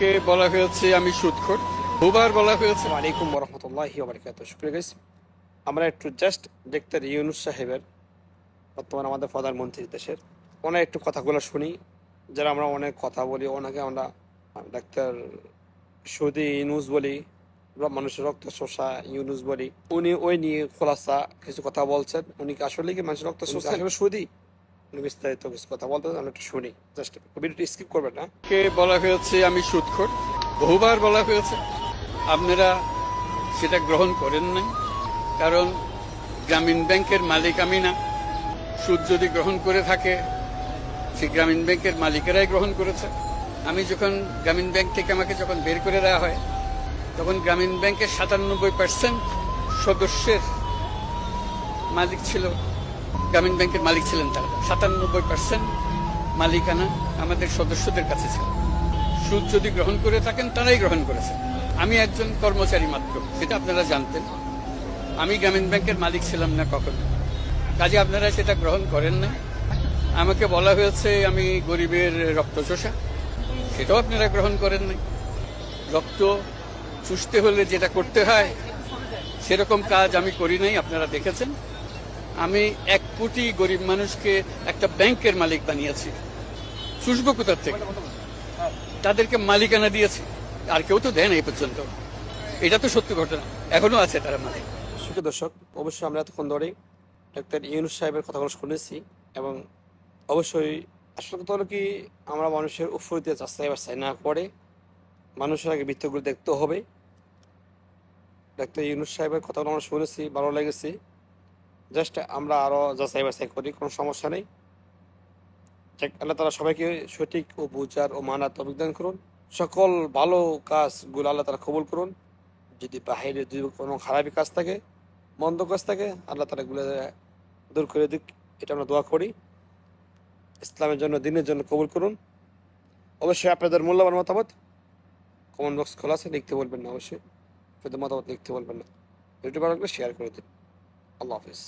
কে বলা হয়েছে আমি সুদখোর দুবার বলা হয়েছে। আলাইকুম রহমতুল্লাহ বারকাত শুক্রিয়া গাইস আমরা একটু জাস্ট ডাক্তার ইউনুস সাহেবের বর্তমান আমাদের প্রধানমন্ত্রী দেশের। ওনার একটু কথাগুলো শুনি। যারা আমরা অনেক কথা বলি ওনাকে আমরা ডাক্তার সৌদি ইউনুস বলি মানুষের রক্ত শোষা ইউনুস বলি। উনি ওই নিয়ে খোলাসা কিছু কথা বলছেন। উনি আসলে কি মানুষের রক্ত শোষা? আসলে সৌদি। বিস্তারিত কিছু কথা বলতে আমরা একটু শুনি। জাস্ট ভিডিওটি স্কিপ করবেন না। কে বলা হয়েছে আমি সুদখোর বহুবার বলা হয়েছে। আপনারা সেটা গ্রহণ করেন নাই। কারণ গ্রামীণ ব্যাংকের মালিক আমি না। সুদ যদি গ্রহণ করে থাকে, সে গ্রামীণ ব্যাংকের মালিকেরাই গ্রহণ করেছে। আমি যখন গ্রামীণ ব্যাংক থেকে আমাকে যখন বের করে দেওয়া হয়, তখন গ্রামীণ ব্যাংকের সাতানব্বই পার্সেন্ট সদস্যের মালিক ছিল গ্রামীণ ব্যাংকের মালিক ছিলেন তারা। সাতানব্বই পার্সেন্ট মালিকানা আমাদের সদস্যদের কাছে ছিল। সুদ যদি গ্রহণ করে থাকেন, তারাই গ্রহণ করেছে। আমি একজন কর্মচারী মাত্র, সেটা আপনারা জানতেন। আমি গ্রামীণ ব্যাংকের মালিক ছিলাম না কখনো। কাজে আপনারা সেটা গ্রহণ করেন না। আমাকে বলা হয়েছে, আমি গরিবের রক্ত চোষা। সেটাও আপনারা গ্রহণ করেন নাই। রক্ত চুষতে হলে যেটা করতে হয়, সেরকম কাজ আমি করি নাই, আপনারা দেখেছেন। আমি এক কোটি গরিব মানুষকে একটা ব্যাংকের মালিক বানিয়েছি। চুষবো কোথার থেকে? তাদেরকে মালিকানা দিয়েছি। আর কেউ তো দেয় না এই পর্যন্ত। এটা তো সত্যি ঘটনা। এখনও আছে তারা মালিক। সুখী দর্শক, অবশ্যই আমরা এতক্ষণ ধরে ডাক্তার ইউনুস সাহেবের কথাগুলো শুনেছি এবং অবশ্যই আসল কথা হলো কি, আমরা মানুষের উফরিতে যাচাই বাছাই না করে মানুষের আগে বৃত্তগুলো দেখতে হবে। ডাক্তার ইউনুস সাহেবের কথাগুলো আমরা শুনেছি, ভালো লেগেছে। জাস্ট আমরা আরও যাচাই বাছাই করি, কোনো সমস্যা নেই। আল্লাহ তালা সবাইকে সঠিক ও বুঝার ও মানার অভিজ্ঞান করুন। সকল ভালো কাজগুলো আল্লাহ তালা কবুল করুন। যদি বাহিরে যদি কোনো খারাপই কাজ থাকে, মন্দ কাজ থাকে, আল্লাহ তালা গুলো দূর করে দিক, এটা আমরা দোয়া করি। ইসলামের জন্য, দিনের জন্য কবুল করুন। অবশ্যই আপনাদের মূল্যবান মতামত কমেন্ট বক্স খোলা আছে, লিখতে বলবেন না অবশ্যই। আপনাদের মতামত লিখতে বলবেন না। লাগলে শেয়ার করে দিন। আল্লাহ হাফিজ।